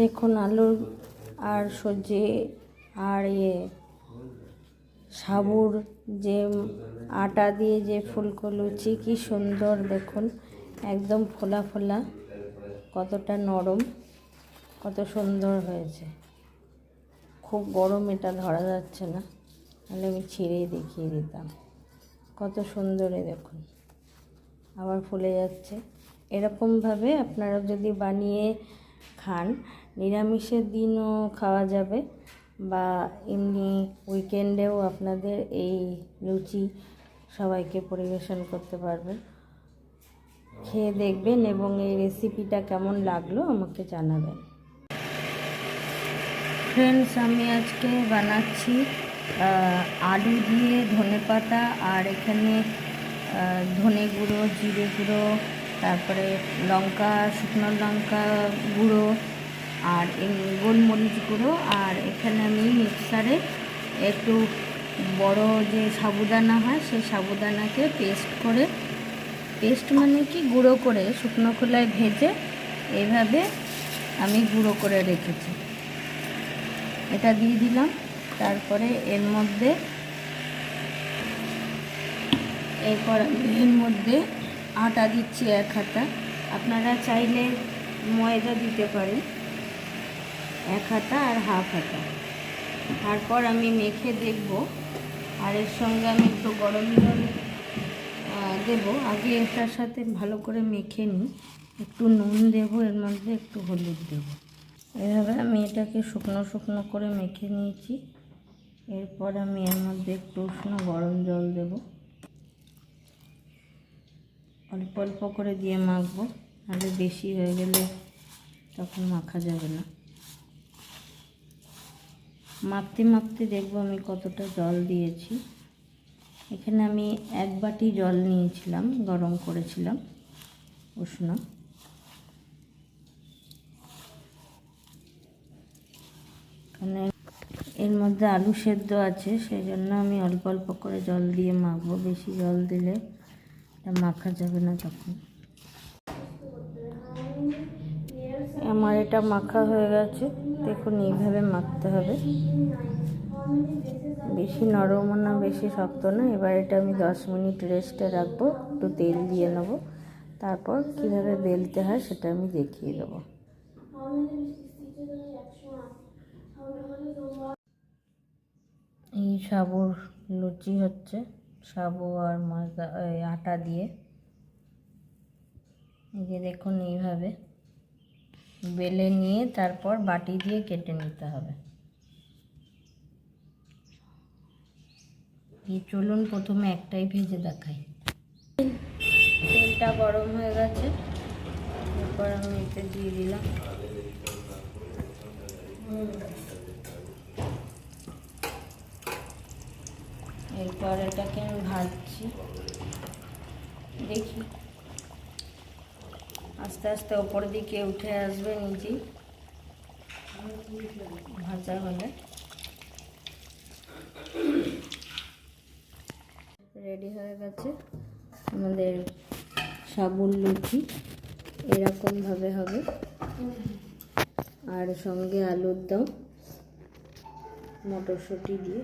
দেখুন আলুর আর সবজি আর ইয়ে সাবুর যে আটা দিয়ে যে ফুলকো লুচি, কি সুন্দর দেখুন। একদম ফোলা ফোলা, কতটা নরম, কত সুন্দর হয়েছে। খুব গরম এটা ধরা যাচ্ছে না, তাহলে আমি ছিঁড়েই দেখিয়ে দিতাম। কত সুন্দর দেখুন, আবার ফুলে যাচ্ছে। এরকমভাবে আপনারা যদি বানিয়ে খান। নিরামিষের দিনও খাওয়া যাবে বা এমনি উইকেন্ডেও আপনাদের এই লুচি সবাইকে পরিবেশন করতে পারবেন। খেয়ে দেখবেন এবং এই রেসিপিটা কেমন লাগল আমাকে জানাবেন। ফ্রেন্ডস আমি আজকে বানাচ্ছি আলু দিয়ে ধনে পাতা আর এখানে ধনে গুঁড়ো জিরে গুঁড়ো তারপরে লঙ্কা, শুকনো লঙ্কা গুঁড়ো আর গোলমরিচ গুঁড়ো। আর এখানে আমি মিক্সারে একটু বড় যে সাবুদানা হয়, সেই সাবুদানাকে পেস্ট করে, পেস্ট মানে কি? গুঁড়ো করে, শুকনো খোলায় ভেজে এইভাবে আমি গুঁড়ো করে রেখেছি। এটা দিয়ে দিলাম। তারপরে এর মধ্যে, এরপর এর মধ্যে আটা দিচ্ছি এক হাতা। আপনারা চাইলে ময়দা দিতে পারেন। এক হাতা আর হাফ হাতা। তারপর আমি মেখে দেখব। আর এর সঙ্গে আমি একটু গরম জল দেবো। আগে এটার সাথে ভালো করে মেখে নিই। একটু নুন দেবো, এর মধ্যে একটু হলুদ দেবো। এভাবে আমি এটাকে শুকনো শুকনো করে মেখে নিয়েছি। এরপর আমি এর মধ্যে একটু উষ্ণ গরম জল দেব। অল্প অল্প করে দিয়ে মাখবো, নাহলে বেশি হয়ে গেলে তখন মাখা যাবে না। মাখতে মাখতে দেখব আমি কতটা জল দিয়েছি। এখানে আমি এক বাটি জল নিয়েছিলাম, গরম করেছিলাম উষ্ণ। এখানে এর মধ্যে আলু সেদ্ধ আছে সেই জন্য আমি অল্প অল্প করে জল দিয়ে মাখবো, বেশি জল দিলে মাখা যাবে না তখন আমার এটা মাখা হয়ে গেছে। দেখুন, এইভাবে মাখতে হবে। বেশি নরমও না, বেশি শক্ত না। এবার এটা আমি দশ মিনিট রেস্টে রাখব। একটু তেল দিয়ে নেব। তারপর কীভাবে বেলতে হয় সেটা আমি দেখিয়ে দেবো। এই সাবুর লুচি হচ্ছে। সাবু আর ময়দা আটা দিয়ে। যে দেখুন এইভাবে বেলে নিয়ে তারপর বাটি দিয়ে কেটে নিতে হবে। চলুন প্রথমে একটাই ভেজে দেখাই। তেলটা গরম হয়ে গেছে। এরপর আমি এতে দিয়ে দিলাম। এরপর এটাকে আমি ভাজছি। দেখি। আস্তে আস্তে ওপর দিকে উঠে আসবে নিজেই। ভাজা হলে। রেডি হয়ে গেছে আমাদের সাবুন লুচি। এরকমভাবে হবে। আর সঙ্গে আলুর দম, মটরশুঁটি দিয়ে।